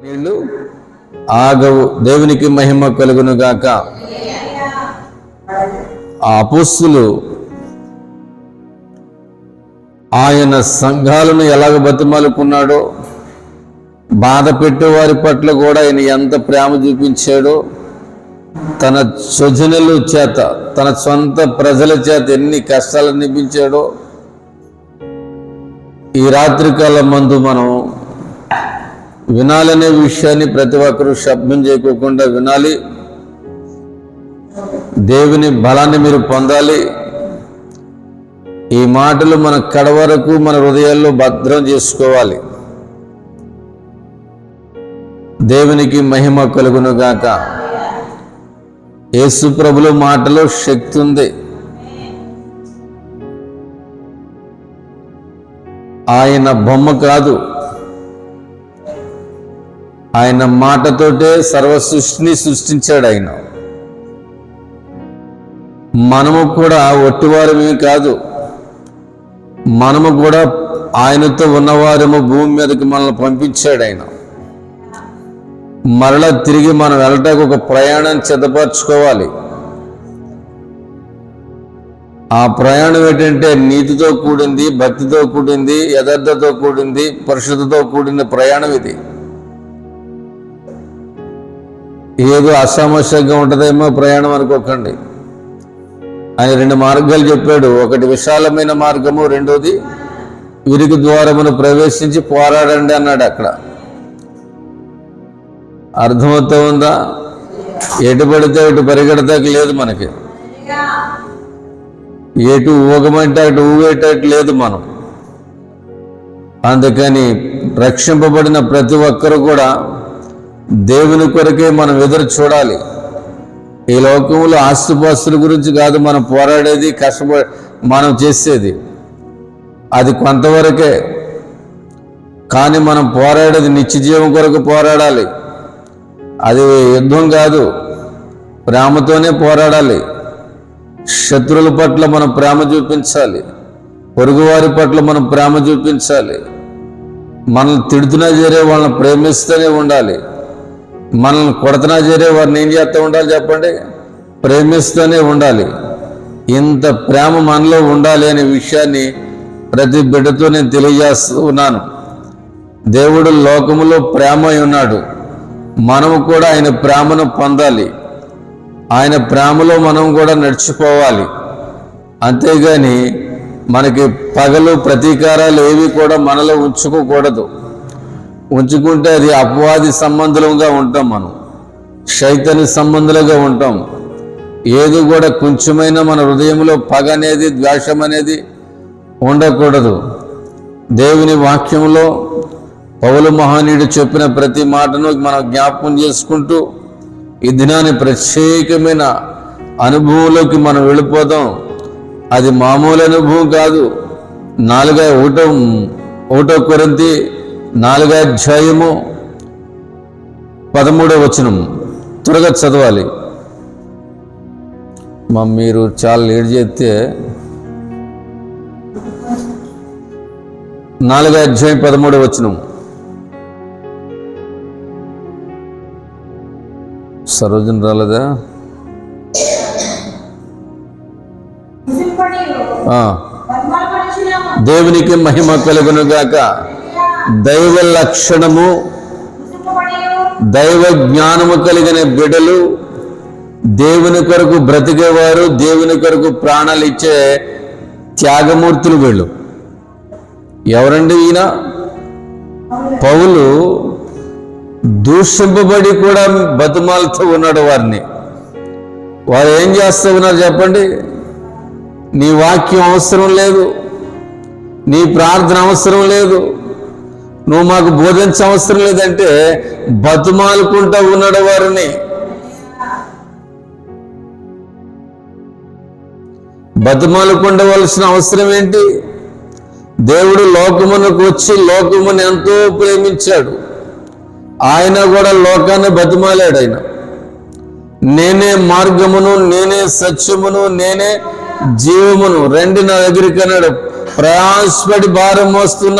నీళ్ళు ఆగవు. దేవునికి మహిమ కలుగును గాక ఆ అపుస్సులు ఆయన సంఘాలను ఎలాగ బతిమాలుకున్నాడో బాధ పెట్టేవారి పట్ల కూడా ఆయన ఎంత ప్రేమ చూపించాడో తన స్వజనుల చేత తన సొంత ప్రజల చేత ఎన్ని కష్టాలు అనిపించాడో ఈ రాత్రికాల మందు మనం వినాలనే విషయాన్ని ప్రతి ఒక్కరూ శబ్దం చేయకోకుండా వినాలి. దేవుని బలాన్ని మీరు పొందాలి. ఈ మాటలు మన కడ వరకు మన హృదయాల్లో భద్రం చేసుకోవాలి. దేవునికి మహిమ కలుగును గాక. యేసు ప్రభుల మాటలో శక్తి ఉంది. ఆయన బొమ్మ కాదు. ఆయన మాటతోటే సర్వ సృష్టిని సృష్టించాడు ఆయన. మనము కూడా ఒట్టివారమే కాదు మనము కూడా ఆయనతో ఉన్నవారము భూమి మీదకి మనల్ని పంపించాడు ఆయన. మరలా తిరిగి మనం వెళ్ళటానికి ఒక ప్రయాణం సిద్ధపరచుకోవాలి. ఆ ప్రయాణం ఏంటంటే నీతితో కూడింది భక్తితో కూడింది యథార్థతో కూడింది పరిశుద్ధతో కూడిన ప్రయాణం ఇది. ఏదో అసమస్యంగా ఉంటుందేమో ప్రయాణం అనుకోకండి. ఆయన రెండు మార్గాలు చెప్పాడు. ఒకటి విశాలమైన మార్గము రెండోది విరుగు ద్వారమును ప్రవేశించి పోరాడండి అన్నాడు అక్కడ. అర్థమవుతా ఉందా? ఎటు పడితే ఇటు పరిగెడతాకి లేదు మనకి. ఎటు ఊగమంటే అటు ఊగేటట్టు లేదు మనం. అందుకని రక్షింపబడిన ప్రతి ఒక్కరు కూడా దేవుని కొరకే మనం ఎదురు చూడాలి. ఈ లోకంలో ఆస్తుపాస్తుల గురించి కాదు మనం పోరాడేది కష్టపడి మనం చేసేది. అది కొంతవరకే. కానీ మనం పోరాడేది నిత్య జీవం కొరకు పోరాడాలి. అది యుద్ధం కాదు ప్రేమతోనే పోరాడాలి. శత్రువుల పట్ల మనం ప్రేమ చూపించాలి. పొరుగువారి పట్ల మనం ప్రేమ చూపించాలి. మనల్ని తిడుతున్నా చేరే వాళ్ళని ప్రేమిస్తూనే ఉండాలి. మనల్ని కొడతనా చేరే వారిని ఏం చేస్తూ ఉండాలి చెప్పండి? ప్రేమిస్తూనే ఉండాలి. ఇంత ప్రేమ మనలో ఉండాలి అనే విషయాన్ని ప్రతి బిడ్డతో నేను తెలియజేస్తూ ఉన్నాను. దేవుడు లోకములో ప్రేమ అయి ఉన్నాడు. మనము కూడా ఆయన ప్రేమను పొందాలి. ఆయన ప్రేమలో మనం కూడా నడిచిపోవాలి అంతేగాని మనకి పగలు ప్రతీకారాలు ఏవి కూడా మనలో ఉంచుకోకూడదు. ఉంచుకుంటే అది అపవాది సంబంధులుగా ఉంటాం మనం. శైతని సంబంధులుగా ఉంటాం. ఏది కూడా కొంచెమైన మన హృదయంలో పగ అనేది ద్వేషం అనేది ఉండకూడదు. దేవుని వాక్యంలో పౌలు మహానీయుడు చెప్పిన ప్రతి మాటను మనం జ్ఞాపకం చేసుకుంటూ ఈ దినాన్ని ప్రత్యేకమైన అనుభవంలోకి మనం వెళ్ళిపోదాం. అది మామూలు అనుభవం కాదు. నాలుగై ఒకటో ఒకటో కొరంతి నాలుగో అధ్యాయము పదమూడో వచనం. త్వరగా చదవాలి. మా మీరు చాలా లేట్ చేస్తే నాలుగో అధ్యాయం పదమూడో వచనం. సరోజన రాలేదా. దేవునికి మహిమ కలుగును గాక దైవ లక్షణము దైవ జ్ఞానము కలిగిన బిడలు దేవుని కొరకు బ్రతికేవారు దేవుని కొరకు ప్రాణాలు ఇచ్చే త్యాగమూర్తులు వీళ్ళు. ఎవరండి ఈయన? పౌలు దూషింపబడి కూడా బతుమాలతో ఉన్నాడు వారిని. వారు ఏం చేస్తూ ఉన్నారు చెప్పండి? నీ వాక్యం అవసరం లేదు నీ ప్రార్థన అవసరం లేదు నువ్వు మాకు బోధించ అవసరం లేదంటే బతుమాలుకుంటా ఉన్నాడు వారిని. బతుమాలుకుండవలసిన అవసరం ఏంటి? దేవుడు లోకమునకు వచ్చి లోకమును ఎంతో ప్రేమించాడు. ఆయన కూడా లోకాన్ని బతిమాలాడు ఆయన. నేనే మార్గమును నేనే సత్యమును నేనే జీవమును రెండు నా దగ్గరికి అన్నాడు. ప్రయాసపడి భారం వస్తున్న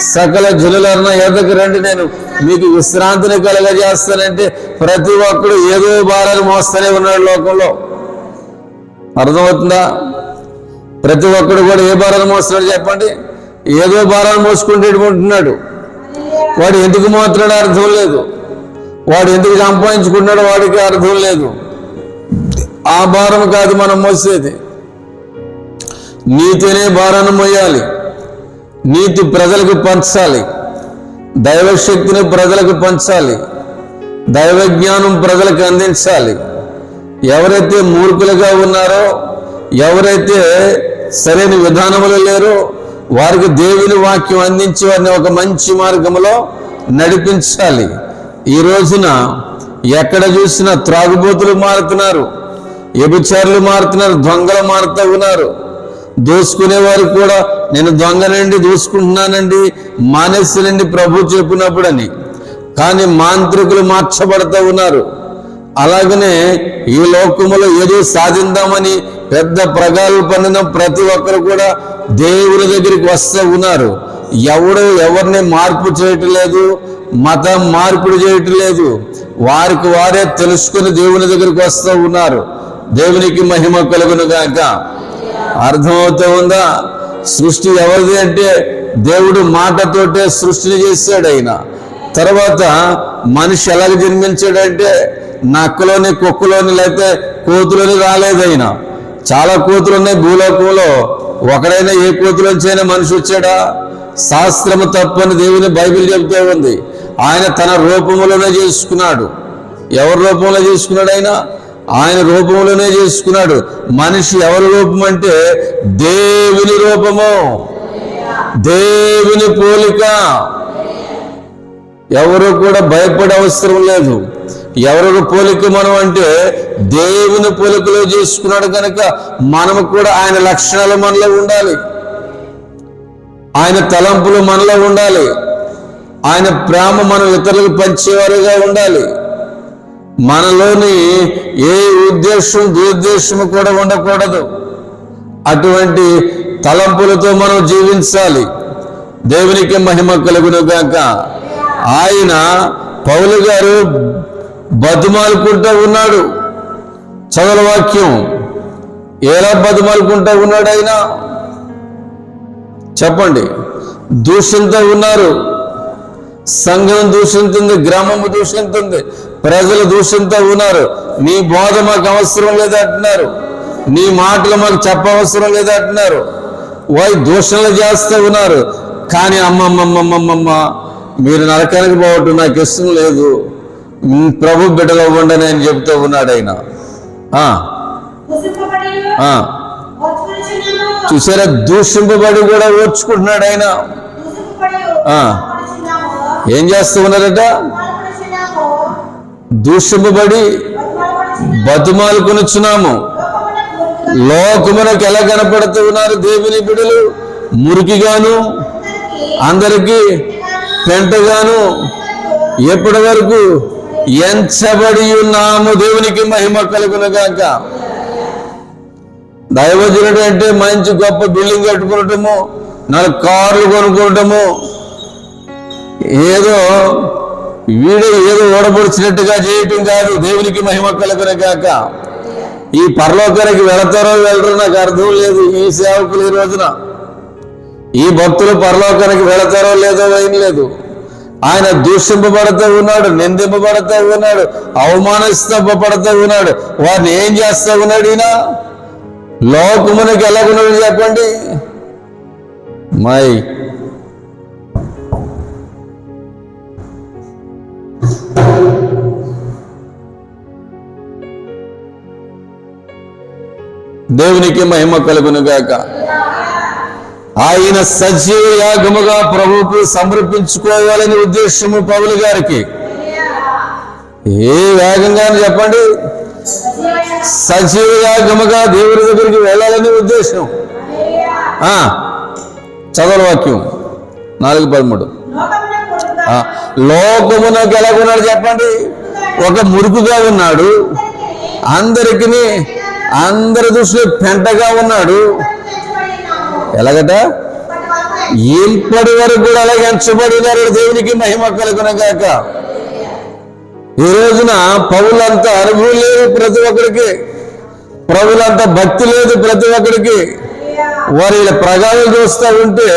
సకల జనులన్న ఎదకు రండి నేను. మీకు విశ్రాంతిని కలగజేస్తానంటే ప్రతి ఒక్కడు ఏదో భారాన్ని మోస్తూనే ఉన్నాడు లోకంలో. అర్థమవుతుందా? ప్రతి ఒక్కడు కూడా ఏ భారాన్ని మోస్తున్నాడు చెప్పండి? ఏదో భారాన్ని మోసుకుంటూ ఉంటున్నాడు. వాడు ఎందుకు మోస్తున్నాడో అర్థం లేదు. వాడు ఎందుకు సంపాదించుకుంటున్నాడు వాడికి అర్థం లేదు. ఆ భారం కాదు మనం మోసేది. నీతోనే భారాన్ని మోయాలి. నీతి ప్రజలకు పంచాలి. దైవశక్తిని ప్రజలకు పంచాలి. దైవ జ్ఞానం ప్రజలకు అందించాలి. ఎవరైతే మూర్ఖులుగా ఉన్నారో ఎవరైతే సరైన విధానములు లేరో వారికి దేవుని వాక్యం అందించి వారిని ఒక మంచి మార్గంలో నడిపించాలి. ఈ రోజున ఎక్కడ చూసినా త్రాగుబోతులు మారుతున్నారు. వ్యభిచారులు మారుతున్నారు దొంగలు మారుతూ ఉన్నారు. దోసుకునేవారు కూడా నేను దొంగనండి దోసుకుంటున్నానండి మానేసినండి ప్రభు చెప్పినప్పుడని. కానీ మాంత్రికులు మార్చబడుతూ ఉన్నారు. అలాగనే ఈ లోకములో ఏదో సాధిందామని పెద్ద ప్రగాలు ప్రతి ఒక్కరు కూడా దేవుని దగ్గరికి వస్తూ ఉన్నారు. ఎవడు ఎవరిని మార్పు చేయటం లేదు మతం మార్పుడు చేయటం లేదు వారికి వారే తెలుసుకుని దేవుని దగ్గరికి వస్తూ ఉన్నారు. దేవునికి మహిమ కలుగును గాక. అర్థమవుతూ ఉందా? సృష్టి ఎవరిది అంటే దేవుడు మాటతోటే సృష్టిని చేశాడు ఆయన. తర్వాత మనిషి ఎలాగ జన్మించాడంటే నక్కలోని కుక్కలోని లేకపోతే కోతులోని రాలేదైనా చాలా కోతులు ఉన్నాయి భూలోకంలో. ఒకడైనా ఏ కోతులోంచైనా మనిషి వచ్చాడా? శాస్త్రము తప్పని దేవుని బైబిల్ చెబుతూ ఉంది. ఆయన తన రూపంలోనే చేసుకున్నాడు. ఎవరి రూపంలో చేసుకున్నాడు ఆయన? ఆయన రూపంలోనే చేసుకున్నాడు. మనిషి ఎవరి రూపం అంటే దేవుని రూపము. దేవుని పోలిక. ఎవరు కూడా భయపడే అవసరం లేదు. ఎవరు పోలిక మనం అంటే దేవుని పోలికలో చేసుకున్నాడు కనుక మనము కూడా ఆయన లక్షణాలు మనలో ఉండాలి. ఆయన తలంపులు మనలో ఉండాలి. ఆయన ప్రేమ మనం ఇతరులకు పంచేవారుగా ఉండాలి. మనలోని ఏ ఉద్దేశం దురుద్దేశము కూడా ఉండకూడదు. అటువంటి తలంపులతో మనం జీవించాలి. దేవునికి మహిమ కలుగును గాక ఆయన పౌలు గారు బతుమాలుకుంటూ ఉన్నాడు. చదల వాక్యం ఎలా బతుమాలుకుంటూ ఉన్నాడు ఆయన? చెప్పండి. దూషంతో ఉన్నారు. సంఘం దూషింతుంది గ్రామం దూషింతుంది ప్రజలు దూషంతో ఉన్నారు. నీ బోధ మాకు అవసరం లేదంటున్నారు నీ మాటలు మాకు చెప్పవసరం లేదంటున్నారు వై దూషణలు చేస్తూ ఉన్నారు. కానీ అమ్మమ్మమ్మమ్మమ్మ మీరు నరకానికి పోవటం నాకు ఇష్టం లేదు. ప్రభు బిడ్డలు అవ్వండి అని చెప్తూ ఉన్నాడు ఆయన. చూసారా? దూషింపబడి కూడా ఓర్చుకుంటున్నాడు ఆయన. ఏం చేస్తూ ఉన్నారట? దూషింపబడి ఓర్చుకొనుచున్నాము. బతుమాలుకొనుచున్నాము లోకమునకు ఎలా కనపడుతూ ఉన్నారు దేవుని బిడ్డలు మురికిగాను అందరికీ పెంటగాను ఎప్పటి వరకు ఎంచబడి ఉన్నాము దేవునికి మహిమ కలుగునగాక దైవజనుడు అంటే మంచి గొప్ప బిల్డింగ్ కట్టుకోవటము నాలుగు కార్లు కొనుక్కోవటము ఏదో వీడే ఏదో ఓడపొడిచినట్టుగా చేయటం కాదు. దేవునికి మహిమ కలుగునుగాక ఈ పరలోకానికి వెళతారో వెళ్ళరో నాకు అర్థం లేదు. ఈ సేవకులు ఈ రోజున. ఈ భక్తులు పరలోకానికి వెళతారో లేదో ఏం లేదు. ఆయన దూషింపబడుతూ ఉన్నాడు నిందింపబడుతూ ఉన్నాడు అవమానిస్తపడుతూ ఉన్నాడు. వారిని ఏం చేస్తా ఉన్నాడు ఈయన? లోకమునకి ఎలాగున్నాడు చెప్పండి? మై దేవునికి మహిమ కలుగునుగాక. ఆయన సజీవ యాగముగా ప్రభువుకు సమర్పించుకోవాలని ఉద్దేశము పౌలు గారికి. ఏ వేగంగా అని చెప్పండి? సజీవ యాగముగా దేవుడి దగ్గరికి వెళ్ళాలని ఉద్దేశం. ఆ, వాక్యం నాలుగు పదమూడు. లోకమునకు ఆ, లోకమునకు ఎలాగున్నాడు చెప్పండి? ఒక మురుకుగా ఉన్నాడు. అందరికి అందరి దృష్టిలో పెంటగా ఉన్నాడు. ఎలాగట? ఇప్పటి వరకు కూడా అలాగే ఎంచబడినారు దేవునికి మహిమ కలుగునగాక. ఈ రోజున పౌలంత అనుభవం లేదు ప్రతి ఒక్కరికి ప్రభులంత భక్తి లేదు ప్రతి ఒక్కరికి వారి ప్రగాలు చూస్తూ ఉంటే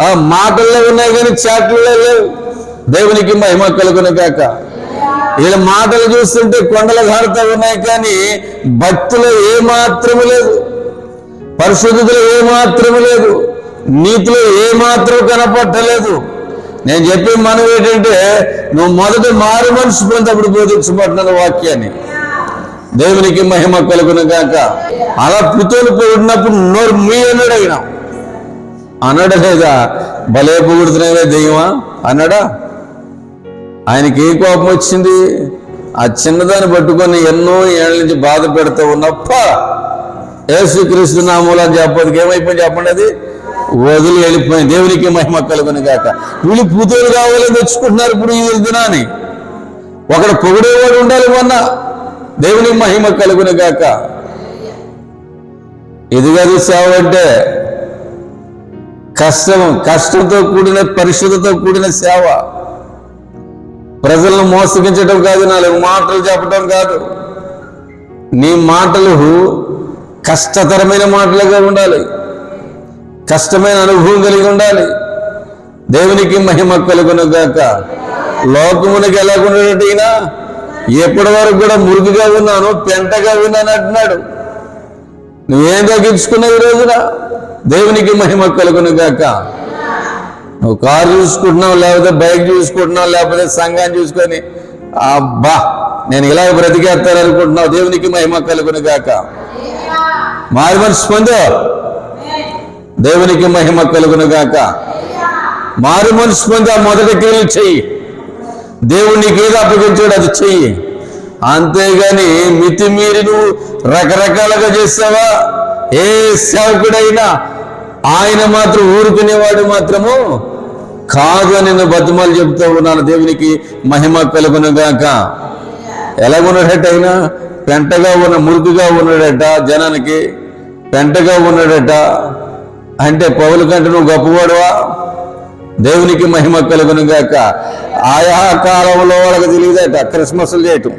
ఆ మాటల్లో ఉన్నాయి కానీ చాట్లలో లేవు. దేవునికి మహిమ కలుగునగాక. వీళ్ళ మాటలు చూస్తుంటే కొండల ధారత ఉన్నాయి కానీ భక్తులు ఏమాత్రము లేదు. పరిశుద్ధతలో ఏమాత్రము లేదు. నీతిలో ఏమాత్రం కనపట్టలేదు నేను చెప్పే మనం ఏంటంటే నువ్వు మొదట మారు మనసు పొందప్పుడు బోధించబడిన వాక్యాన్ని. దేవునికి మహిమ కలుగును కాక అలా పుతోలు పొగిడినప్పుడు నోరు మీ అన్నాడు అయినా అన్నాడా లేదా? భలే పొగుడుతున్నావే దెయ్యమా? అన్నాడా? ఆయనకి ఏ కోపం వచ్చింది? ఆ చిన్నదాన్ని పట్టుకొని ఎన్నో ఏళ్ళ నుంచి బాధ పెడుతూ ఉన్నప్ప యేసుక్రీస్తు నామూలని చెప్పదు ఏమైపోయింది చెప్పండి అది? వదిలి వెళ్ళిపోయింది. దేవునికి మహిమ కలుగుని కాక వీళ్ళు పుతూరు కావాలని తెచ్చుకుంటున్నారు ఇప్పుడు ఈ దినాన్ని. ఒకడు పొగిడేవాడు ఉండాలి మొన్న. దేవునికి మహిమ కలుగుని కాక ఇది కాదు సేవ అంటే కష్టం కష్టంతో కూడిన పరిశుద్ధతో కూడిన సేవ. ప్రజలను మోసగించడం కాదు నాలుగు మాటలు చెప్పడం కాదు. నీ మాటలు కష్టతరమైన మాటలుగా ఉండాలి. కష్టమైన అనుభవం కలిగి ఉండాలి. దేవునికి మహిమ కలుగునగాక లోకమునికి ఎలా ఉండేటట్టు ఈయన? ఎప్పటి వరకు కూడా మురుగుగా ఉన్నాను పెంటగా ఉన్నాను అంటున్నాడు. నువ్వేం తగ్గించుకున్నావు ఈ రోజున? దేవునికి మహిమ కలుగునుగాక నువ్వు కారు చూసుకుంటున్నావు లేకపోతే బైక్ చూసుకుంటున్నావు లేకపోతే సంఘాన్ని చూసుకొని అబ్బా నేను ఇలా బ్రతికేస్తాను అనుకుంటున్నావు. దేవునికి మహిమ కలుగును గాక. మారి మనసు పొందో? దేవునికి మహిమ కలుగును గాక. మారు మనసు పొంది ఆ మొదటి క్రియలు చెయ్యి. దేవుడు నీకు ఏది అప్పగించాడు అది చెయ్యి. అంతేగాని మితిమీరి నువ్వు రకరకాలుగా చేస్తావా ఏ సేవకుడైనా ఆయన మాత్రం ఊరుకునేవాడు మాత్రము. కాదు అని నేను బతుమాలు చెప్తూ ఉన్నాను దేవునికి మహిమ కలుగును ఎలా ఉన్నాడట ఆయన పెంటగా ఉన్న మురుకుగా ఉన్నాడట జనానికి. పెంటగా ఉన్నాడట. అంటే పౌల కంటే నువ్వు గొప్పవాడువా? దేవునికి మహిమ కలుగును గాక ఆయా కాలంలో వాళ్ళకి తెలియదట క్రిస్మస్లు చేయటం.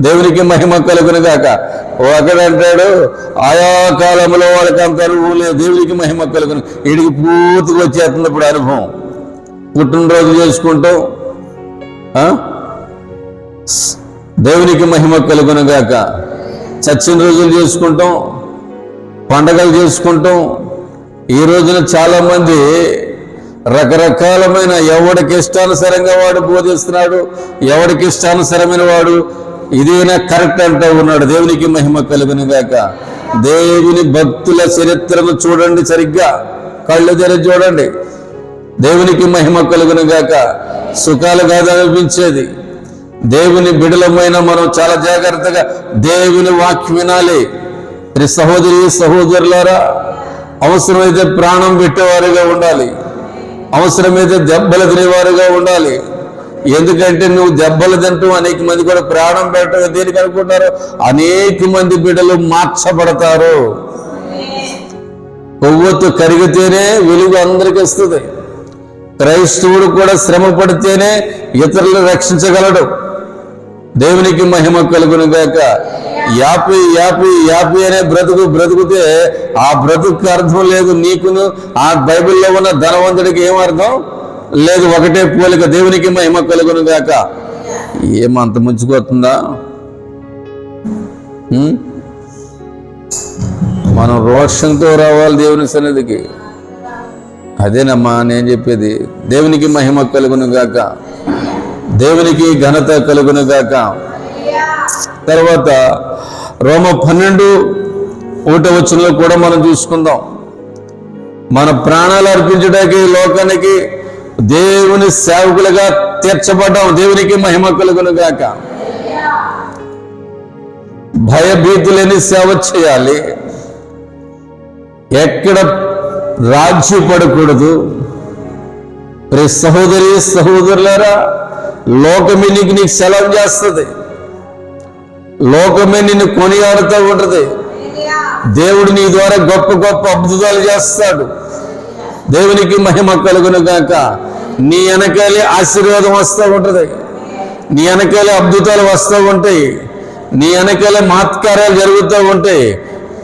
దేవునికి మహిమ కలుగును గాక. ఒకడంటాడు ఆయా కాలంలో వాళ్ళకి అంత అనుభవం లేదు దేవునికి మహిమ కలుగును. వీడికి పూర్తిగా వచ్చేస్తుంది ఇప్పుడు అనుభవం. పుట్టినరోజు చేసుకుంటాం ఆ? దేవునికి మహిమ కలుగును గాక. చచ్చిన రోజులు చేసుకుంటాం పండగలు చేసుకుంటాం. ఈ రోజున చాలామంది రకరకాలమైన ఎవడికి ఇష్టానుసారంగా వాడు బోధిస్తున్నాడు ఎవడికి ఇష్టానుసరమైన వాడు ఇదేనా కరెక్ట్ అంటూ ఉన్నాడు. దేవునికి మహిమ కలుగును గాక. దేవుని భక్తుల చరిత్రను చూడండి సరిగ్గా. కళ్ళు తెరిచి చూడండి. దేవునికి మహిమ కలుగును గాక. సుఖాలు కాదనిపించేది దేవుని బిడలమైన మనం చాలా జాగ్రత్తగా దేవుని వాక్యం వినాలి. ప్రియ సహోదరి సహోదరులారా అవసరమైతే ప్రాణం పెట్టేవారుగా ఉండాలి. అవసరమైతే దెబ్బలు తినేవారుగా ఉండాలి. ఎందుకంటే నువ్వు దెబ్బలు తింటూ అనేక మంది కూడా ప్రాణం పెట్టడం దేనికి అనుకుంటారు అనేక మంది బిడ్డలు మార్చబడతారు. కొవ్వొత్తు కరిగితేనే వెలుగు అందరికి వస్తుంది. క్రైస్తవుడు కూడా శ్రమ పడితేనే ఇతరులు రక్షించగలడు. దేవునికి మహిమ కలుగును గాక. యాపి యాపి యాపి అనే బ్రతుకు బ్రతుకుతే ఆ బ్రతుకు అర్థం లేదు నీకును. ఆ బైబిల్లో ఉన్న ధనవంతుడికి ఏం అర్థం? లేదు ఒకటే పోలిక దేవునికి మహిమ కలుగును గాక. ఏమంత ముంచుకొస్తుందా మనం రోషంతో రావాలి దేవుని సన్నిధికి. అదేనమ్మా నేను చెప్పేది దేవునికి మహిమ కలుగును గాక. దేవునికి ఘనత కలుగును గాక. తర్వాత రోమ పన్నెండు ఒకటో వచనంలో కూడా మనం చూసుకుందాం. మన ప్రాణాలు అర్పించడానికి లోకానికి దేవుని సేవకులుగా తీర్చబడ్డాం. దేవునికి మహిమ కలుగును గాక భయభీతి లేని సేవ చేయాలి. ఎక్కడ రాజు పడకూడదు. రే సహోదరి సహోదరులారా లోకమే నీకు నీకు సెలవు చేస్తుంది. లోకమే నిన్ను కొనియాడుతూ ఉంటుంది. దేవుడు నీ ద్వారా గొప్ప గొప్ప అద్భుతాలు చేస్తాడు. దేవునికి మహిమ కలుగును గాక. నీ వెనకాలే ఆశీర్వాదం వస్తూ ఉంటుంది. నీ వెనకాలే అద్భుతాలు వస్తూ ఉంటాయి. నీ వెనకాలే మహత్కార్యాలు జరుగుతూ ఉంటాయి.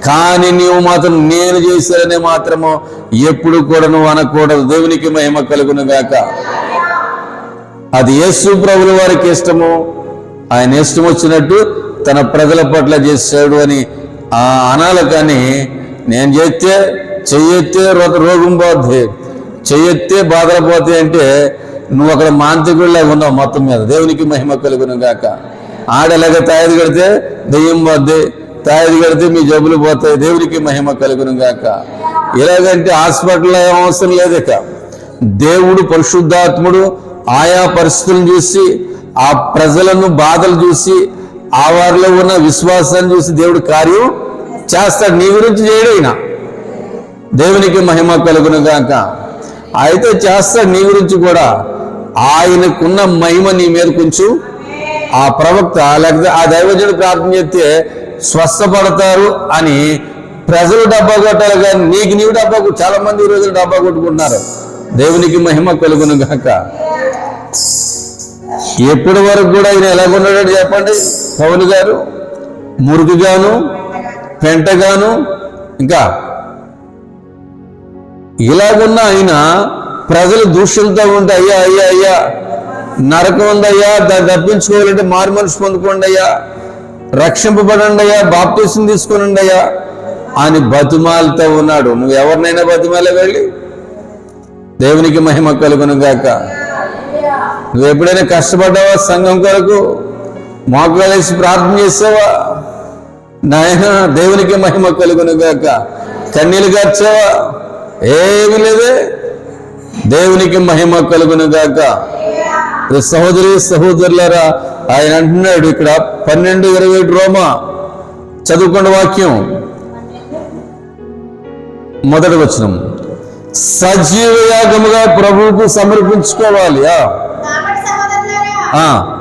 కానీ నీవు మాత్రం నేను చేశానని మాత్రము ఎప్పుడు కూడా నువ్వు అనకూడదు. దేవునికి మహిమ కలుగును గాక. అది యేసు ప్రభుల వారికి ఇష్టము. ఆయన ఇష్టం వచ్చినట్టు తన ప్రజల పట్ల చేశాడు అని ఆ అనాలకాన్ని నేను చేస్తే చెయ్యెత్తే రోగం పోద్ది. చెయ్యెత్తే బాధలు పోతాయి అంటే నువ్వు అక్కడ మాంత్రికుడిలా ఉన్నావు మొత్తం మీద. దేవునికి మహిమ కలుగును గాక. ఆడలాగా తాయది కడితే దెయ్యం పోద్ది. తాయది కడితే మీ జబ్బులు పోతాయి. దేవునికి మహిమ కలుగును గాక. ఎలాగంటే హాస్పిటల్లో ఏం అవసరం లేదు ఇక. దేవుడు పరిశుద్ధాత్ముడు ఆయా పరిస్థితులను చూసి ఆ ప్రజలను బాధలు చూసి ఆ వారిలో ఉన్న విశ్వాసాన్ని చూసి దేవుడు కార్యం చేస్తాడు. నీ గురించి చేయడైనా దేవునికి మహిమ కలుగును గాక. అయితే చేస్తాడు నీ గురించి కూడా ఆయనకున్న మహిమ నీ మీద కొంచెం. ఆ ప్రవక్త లేకపోతే ఆ దైవజుడు ప్రార్థన చేస్తే స్వస్థపడతారు అని ప్రజలు డబ్బా కొట్టాలి కానీ నీకు నీవు డబ్బా కొట్టు- చాలా మంది ఈ రోజున డబ్బా కొట్టుకుంటున్నారు. దేవునికి మహిమ కలుగును గాక. ఎప్పటి వరకు కూడా ఆయన ఎలాగున్నాడో చెప్పండి. పవన్ గారు మురుగుగాను పెంటగాను ఇంకా ఇలాగున్న ఆయన ప్రజలు దూషణతో ఉంటే అయ్యా అయ్యా అయ్యా నరకం ఉందయ్యా దాన్ని తప్పించుకోవాలంటే మారు మనసు పొందుకోండి అయ్యా రక్షింపబడండి అయ్యా బాప్తీసం తీసుకోనండి అయ్యా. అని బతుమాలతో ఉన్నాడు. నువ్వు ఎవరినైనా బతుమాలే వెళ్ళి? దేవునికి మహిమ కలుగును గాక నువ్వు ఎప్పుడైనా కష్టపడ్డావా సంఘం కొరకు? మోకాలేసి ప్రార్థన చేసావా? నాయన దేవునికి మహిమ కలుగును గాక కన్నీలు గార్చావా? ఏమి లేదే? దేవునికి మహిమ కలుగును గాక సహోదరి సహోదరులారా ఆయన అంటున్నాడు ఇక్కడ పన్నెండు ఇరవై రోమా. చదువుకున్న వాక్యం. మొదటి వచనం. సజీవ యాగముగా ప్రభువుకు సమర్పించుకోవాలి. ఆ,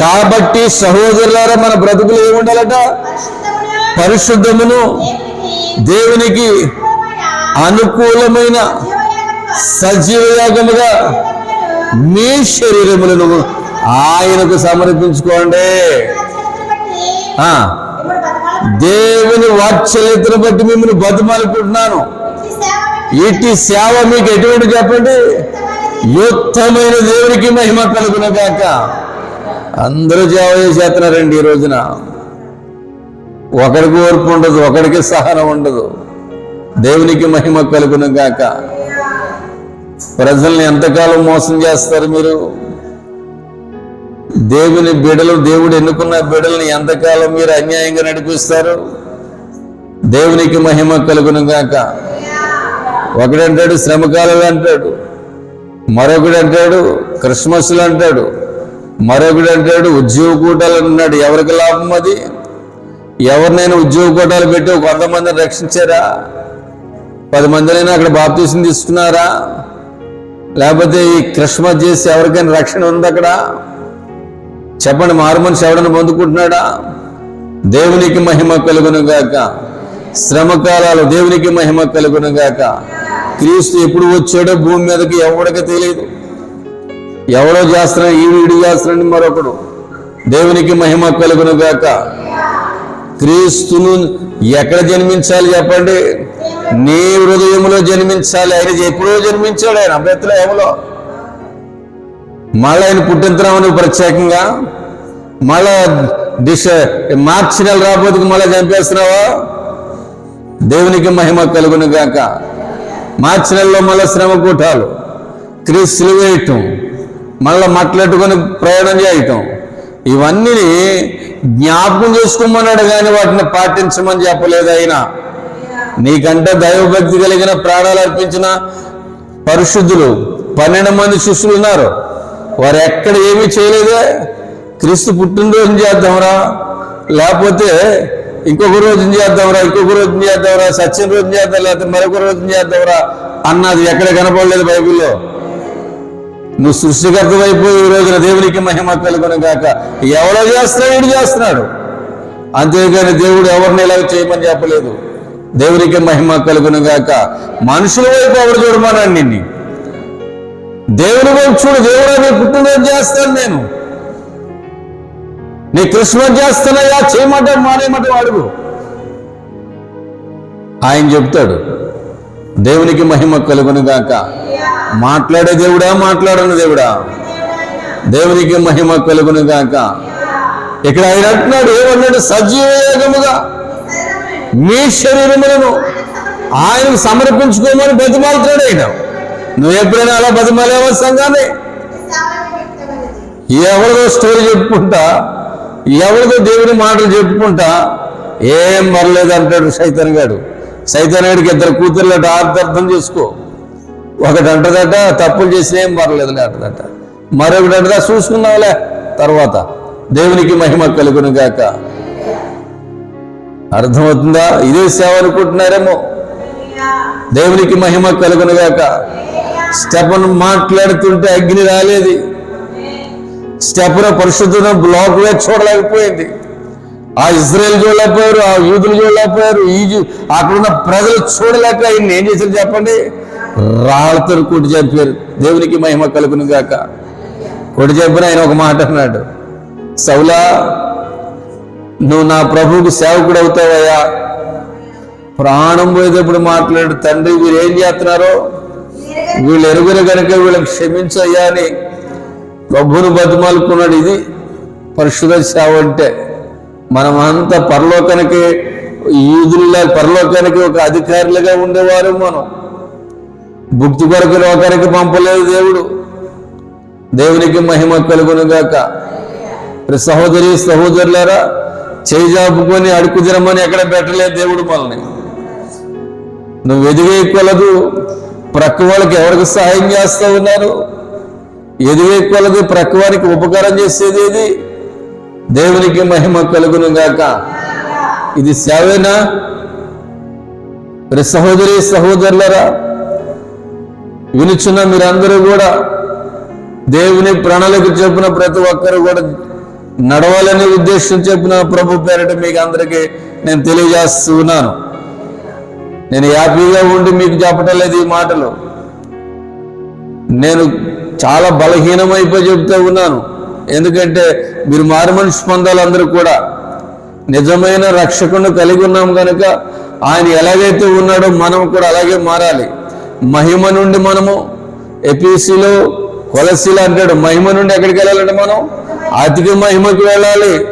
కాబట్టి సహోదరులారా, మన బ్రతుకులు ఏముండాలట? పరిశుద్ధమును, పరిశుద్ధమును. దేవునికి అనుకూలమైన అనుకూలమైన సజీవ యాగముగా మీ శరీరములను ఆయనకు సమర్పించుకోండి. ఆ దేవుని వాత్సల్యతను బట్టి మిమ్మల్ని బతిమాలుకుంటున్నాను. ఇట్టి సేవ మీకు ఎటువంటి చెప్పండి? యుద్ధమైన యుక్తమైన దేవునికి మహిమ కలుగున కాక అందరూ సేవ చేస్తున్నారండి ఈ రోజున. ఒకరికి ఓర్పు ఉండదు ఒకరికి సహనం ఉండదు. దేవునికి మహిమ కలుగును గాక. ప్రజల్ని ఎంతకాలం మోసం చేస్తారు మీరు? దేవుని బిడలు దేవుడు ఎన్నుకున్న బిడల్ని ఎంతకాలం మీరు అన్యాయంగా నడిపిస్తారు? దేవునికి మహిమ కలుగును గాక. ఒకడంటాడు శ్రమకాలాలు అంటాడు మరొకడు అంటాడు క్రిస్మస్లు అంటాడు మరొకడు అంటాడు ఉద్యోగ కూటాలు అన్నాడు ఎవరికి లాభం అది? ఎవరినైనా ఉద్యోగ కూటాలు పెట్టి కొంతమందిని రక్షించారా? పది మందినైనా అక్కడ బాప్తీసం తీసుకున్నారా? లేకపోతే ఈ క్రిస్మస్ చేసి ఎవరికైనా రక్షణ ఉంది అక్కడ? చెప్పండి మారు మనిషి ఎవడని పొందుకుంటున్నాడా? దేవునికి మహిమ కలుగును గాక. శ్రమకాలాలు దేవునికి మహిమ కలుగును గాక. క్రీస్తు ఎప్పుడు వచ్చాడో భూమి మీదకి ఎవడికి తెలియదు. ఎవడో చేస్తున్నాడు ఈ వీడు చేస్తున్నాడు మరొకడు. దేవునికి మహిమ కలుగును గాక. క్రీస్తును ఎక్కడ జన్మించాలి చెప్పండి? నీ హృదయంలో జన్మించాలి. ఆయన ఎప్పుడో జన్మించాడు ఆయన? బెత్తలేములో మళ్ళీ ఆయన పుట్టింతరామని ప్రత్యేకంగా? మళ్ళా డిష మార్చి నెల రాబోతుకు మళ్ళీ చంపేస్తున్నావా? దేవునికి మహిమ కలుగును గాక మార్చి నెలలో మళ్ళీ శ్రమ కూటాలు. క్రీస్తులు వేయటం. మళ్ళీ మట్లెట్టుకొని ప్రయాణం చేయటం. ఇవన్నీ జ్ఞాపకం చేసుకోమన్నాడు కానీ వాటిని పాటించమని చెప్పలేదు అయినా నీకంటే దైవభక్తి కలిగిన ప్రాణాలు అర్పించిన పరిశుద్ధులు. పన్నెండు మంది శిష్యులు ఉన్నారు. వారు ఎక్కడ ఏమీ చేయలేదే. క్రీస్తు పుట్టినరోజు చేద్దాంరా. లేకపోతే ఇంకొక రోజు చేద్దాంరా ఇంకొక రోజు చేద్దాంరా సత్యం రోజు చేద్దాం లేకపోతే మరొక రోజు చేద్దాంరా అన్నది ఎక్కడ కనపడలేదు బైబిల్లో. నువ్వు సృష్టికర్త అయిపోయి ఈ రోజున దేవునికి మహిమ కలుగును కాక ఎవడో చేస్తున్నాడు వీడు చేస్తున్నాడు. అంతేగాని దేవుడు ఎవరిని ఇలా చేయమని చెప్పలేదు. దేవునికి మహిమ కలుగును గాక మనుషుల వైపు ఎవరు చూడమన్నాడు నిన్ను? దేవుని వైపు చూడు దేవుడు నీ పుట్టినరోజు చేస్తాను నేను. నీ క్రిస్మస్ చేస్తున్నాయా చేయమంట మానేయమంట అడుగు. ఆయన చెప్తాడు దేవునికి మహిమ కలుగును గాక మాట్లాడే దేవుడా మాట్లాడను దేవుడా. దేవునికి మహిమ కలుగును గాక ఇక్కడ ఆయన అంటున్నాడు ఏమన్నాడు? సజీవయోగముగా మీ శరీరములను ఆయనకు సమర్పించుకోమని బతిమాలుతున్నాడు ఆయన. నువ్వు ఎప్పుడైనా అలా బతిమాలేవా సంఘాన్ని? ఎవరిదో స్టోరీ చెప్పుకుంటా ఎవరిదో దేవుని మాటలు చెప్పుకుంటా ఏం మరలేదు అంటాడు సైతన్ గాడు. సైతన్ గాడికి ఇద్దరు కూతుర్లట అర్థం చేసుకో. ఒకటి అంటదట తప్పులు చేసిన ఏం మరలేదు అంటదట. మరొకటి అంటదా చూసుకున్నావులే తర్వాత. దేవునికి మహిమ కలుగును గాక. అర్థమవుతుందా? ఇదే సేవ అనుకుంటున్నారేమో. దేవునికి మహిమ కలుగునుగాక. స్టెపన్ మాట్లాడుతుంటే అగ్ని రాలేదు. స్టెపన పరిశుద్ధన బ్లాక్లో చూడలేకపోయింది. ఆ ఇజ్రాయెల్ చూడలేకపోయారు ఆ యూదులు చూడలేకపోయారు ఈ జూ- అక్కడున్న ప్రజలు చూడలేక ఆయన ఏం చేశారు చెప్పండి? రాళ్ళతో కొట్టి చెప్పారు దేవునికి మహిమ కలుగునుగాక. కొట్టి చెప్పిన ఆయన ఒక మాట అన్నాడు. సౌలా నువ్వు నా ప్రభువుకు సేవకుడు అవుతావయ్యా. ప్రాణం పోయేటప్పుడు మాట్లాడు తండ్రి వీరు ఏం చేస్తున్నారో? వీళ్ళు ఎరుగురు కనుక వీళ్ళకి క్షమించయ్యా అని ప్రభువును బతిమాలుకున్నాడు. ఇది పరిశుధ సేవ అంటే మనమంతా పరలోకానికి యూదుల్లా పరలోకానికి ఒక అధికారులుగా ఉండేవారు మనం. భుక్తి కొరకు లోకానికి పంపలేదు దేవుడు. దేవునికి మహిమ కలుగును గాక. సహోదరి సహోదరులారా చేయి జాపుకొని అడుగు తినమని ఎక్కడ పెట్టలేదు దేవుడు మనల్ని. నువ్వు ఎదిగే కొలదు ప్రక్క వాళ్ళకి ఎవరికి సహాయం చేస్తూ ఉన్నారు? ఎదిగే కొలది ప్రక్క వారికి ఉపకారం చేసేది ఏది? దేవునికి మహిమ కలుగును గాక ఇది సేవేనా? మరి సహోదరి సహోదరులరా వినుచున్న మీరందరూ కూడా దేవుని ప్రణాళిక చెప్పిన ప్రతి ఒక్కరు కూడా నడవాలనే ఉద్దేశం చెప్పిన ప్రభు పేరట మీకు అందరికీ నేను తెలియజేస్తూ ఉన్నాను నేను హ్యాపీగా ఉండి మీకు చెప్పటం లేదు ఈ మాటలు. నేను చాలా బలహీనమైపోయి చెప్తూ ఉన్నాను. ఎందుకంటే మీరు మారు మనిషి పొందాలి అందరూ కూడా నిజమైన రక్షకుని కలిగి ఉన్నాం కనుక ఆయన ఎలాగైతే ఉన్నాడో మనం కూడా అలాగే మారాలి. మహిమ నుండి మనము ఎపిసిలో కొలసిలో అంటాడు మహిమ నుండి ఎక్కడికి వెళ్ళాలంటే మనం? అతికి మహిమకు వెళ్ళాలి.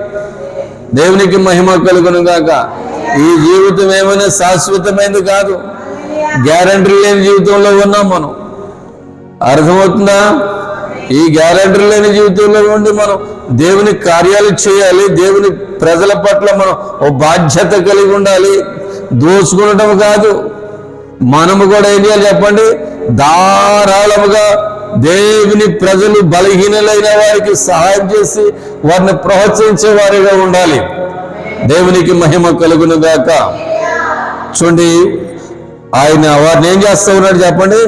దేవునికి మహిమ కలుగును గాక. ఈ జీవితం ఏమైనా శాశ్వతమైనది కాదు. గ్యారంటీ లేని జీవితంలో ఉన్నాం మనం. అర్థమవుతుందా? ఈ గ్యారంటీ లేని జీవితంలో ఉండి మనం దేవుని కార్యాలు చేయాలి. దేవుని ప్రజల పట్ల మనం ఓ బాధ్యత కలిగి ఉండాలి. దోచుకునటం కాదు. మనము కూడా ఏం చేయాలి చెప్పండి? ధారాళముగా దేవుని ప్రజలు బలహీనలైన వారికి సహాయం చేసి వారిని ప్రోత్సహించే వారిగా ఉండాలి. దేవునికి మహిమ కలుగును గాక. చూడండి ఆయన వారిని ఏం చేస్తూ ఉన్నాడు చెప్పండి?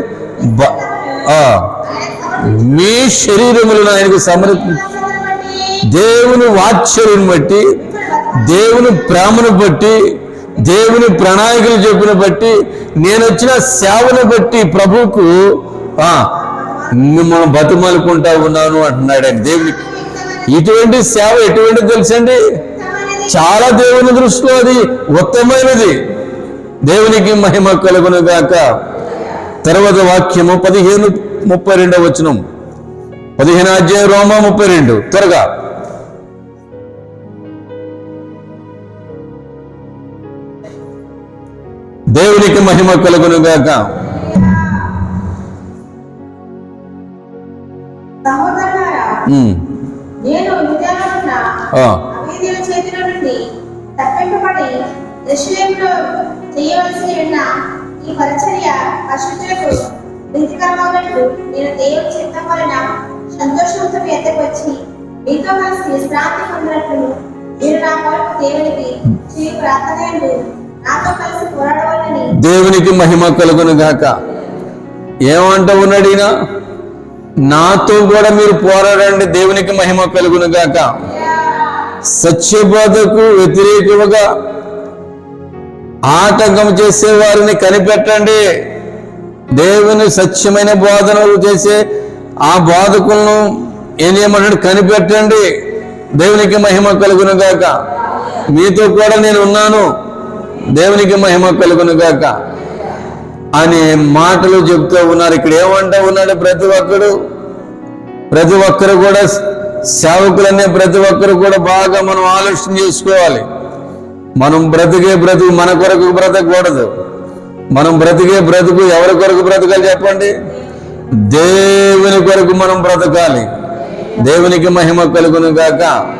మీ శరీరములను ఆయనకు సమర్పి దేవుని వాత్సల్యం బట్టి దేవుని ప్రేమను బట్టి దేవుని ప్రణాళికలు చెప్పిన బట్టి నేను వచ్చిన సేవను బట్టి ప్రభువుకు ఆ, మిమ్మల్ని బతుమలుకుంటా ఉన్నాను అంటున్నాడు ఆయన దేవునికి ఇటువంటి సేవ ఎటువంటి తెలుసండి? చాలా దేవుని దృష్టిలో అది ఉత్తమైనది దేవునికి మహిమ కలుగును గాక. తర్వాత వాక్యము పదిహేను ముప్పై రెండవ వచనం. పదిహేను అధ్యాయం రోమ ముప్పై రెండు. త్వరగా. దేవునికి మహిమ కలుగును గాక. నేను చేతిలో నుండి తప్పింపబడి యెరూషలేములో చేయవలసి ఉన్న ఈ పరిచర్య నేను దేవుని చిత్తం వలన సంతోషంతో మీ ఎద్దకు వచ్చి మీతో కలిసి విశ్రాంతి పొందినట్లు మీరు నా కొరకు దేవునికి చేయి ప్రార్థనలు నాతో కలిసి పోరాడవాలని దేవునికి మహిమ కలుగును గాక. ఏమంట ఉన్నాడు ఈయన నాతో కూడా మీరు పోరాడండి దేవునికి మహిమ కలుగును గాక సత్యబోధకు వ్యతిరేకముగా ఆటంకం చేసే వారిని కనిపెట్టండి. దేవుని సత్యమైన బోధనలు చేసే ఆ బోధకులను ఏం చేయమంటాడు కనిపెట్టండి. దేవునికి మహిమ కలుగును గాక మీతో కూడా నేను ఉన్నాను. దేవునికి మహిమ కలుగును గాక అనే మాటలు చెప్తూ ఉన్నారు. ఇక్కడ ఏమంటా ఉన్నాడు ప్రతి ఒక్కడు? ప్రతి ఒక్కరు కూడా సేవకులనే ప్రతి ఒక్కరు కూడా బాగా మనం ఆలోచన చేసుకోవాలి. మనం బ్రతికే బ్రతుకు మన కొరకు బ్రతకూడదు. మనం బ్రతికే బ్రతుకు ఎవరి కొరకు బ్రతకాలి చెప్పండి? దేవుని కొరకు మనం బ్రతకాలి. దేవునికి మహిమ కలుగును గాక.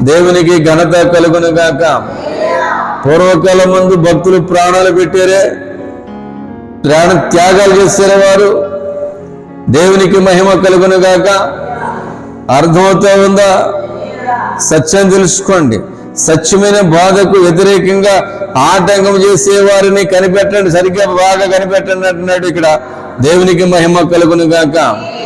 దేవునికి ఘనత కలుగును గాక. పూర్వకాలం ముందు భక్తులు ప్రాణాలు పెట్టారే. ప్రాణ త్యాగాలు చేశారు వారు. దేవునికి మహిమ కలుగునుగాక. అర్థమవుతా ఉందా? సత్యం తెలుసుకోండి. సత్యమైన బాధకు వ్యతిరేకంగా ఆటంకం చేసే వారిని కనిపెట్టండి. సరిగ్గా బాగా కనిపెట్టండి అంటున్నాడు ఇక్కడ. దేవునికి మహిమ కలుగునుగాక. గాక